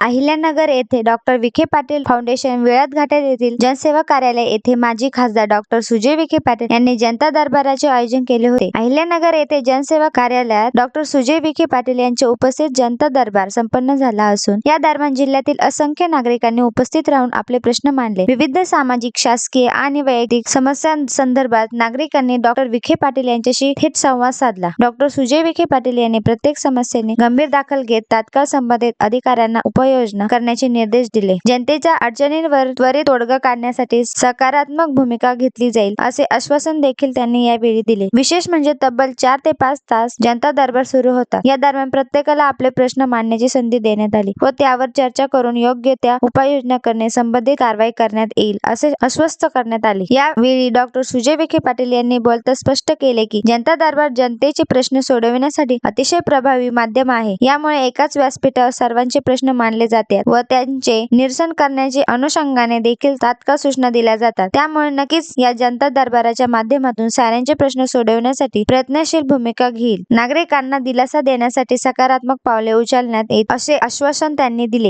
अहिल्यानगर येथे doctor Vikhe Patil foundation वेळात घाटात येथील जनसेवा कार्यालय येथे माजी खासदार डॉक्टर सुजय विखे पाटील यांनी जनता दरबाराचे आयोजन केले होते. अहिल्यानगर येथे जनसेवा कार्यालयात डॉक्टर सुजय विखे पाटील यांच्या उपस्थित जनता दरबार संपन्न झाला असून या दरम्यान जिल्ह्यातील असंख्य नागरिकांनी उपस्थित राहून आपले प्रश्न मांडले. विविध सामाजिक शासकीय आणि वैयक्तिक समस्यांसंदर्भात नागरिकांनी डॉक्टर विखे पाटील यांच्याशी थेट संवाद साधला. डॉक्टर सुजय विखे पाटील यांनी प्रत्येक समस्येने गंभीर दाखल घेत तात्काळ संबंधित अधिकाऱ्यांना उपाययोजना करण्याचे निर्देश दिले. जनतेच्या अडचणींवर त्वरित तोडगा काढण्यासाठी सकारात्मक भूमिका घेतली जाईल असे आश्वासन देखील त्यांनी यावेळी दिले. विशेष म्हणजे तब्बल चार ते पाच तास जनता दरबार सुरू होता. या दरम्यान प्रत्येकाला आपले प्रश्न मांडण्याची संधी देण्यात आली व त्यावर चर्चा करून योग्य त्या उपाययोजना करणे संबंधित कारवाई करण्यात येईल असे अस्वस्थ करण्यात आले. यावेळी डॉक्टर सुजय विखे पाटील यांनी बोलता स्पष्ट केले की जनता दरबार जनतेचे प्रश्न सोडविण्यासाठी अतिशय प्रभावी माध्यम आहे. यामुळे एकाच व्यासपीठावर सर्वांचे प्रश्न मांडले जाते व त्यांचे निरसन करण्याचे अनुषंगाने देखील तात्काळ सूचना दिल्या जातात. त्यामुळे नक्कीच या जनता दरबाराच्या माध्यमातून साऱ्यांचे प्रश्न सोडवण्यासाठी प्रयत्नशील भूमिका घेईल. नागरिकांना दिलासा देण्यासाठी सकारात्मक पावले उचलण्यात येत असे आश्वासन त्यांनी दिले.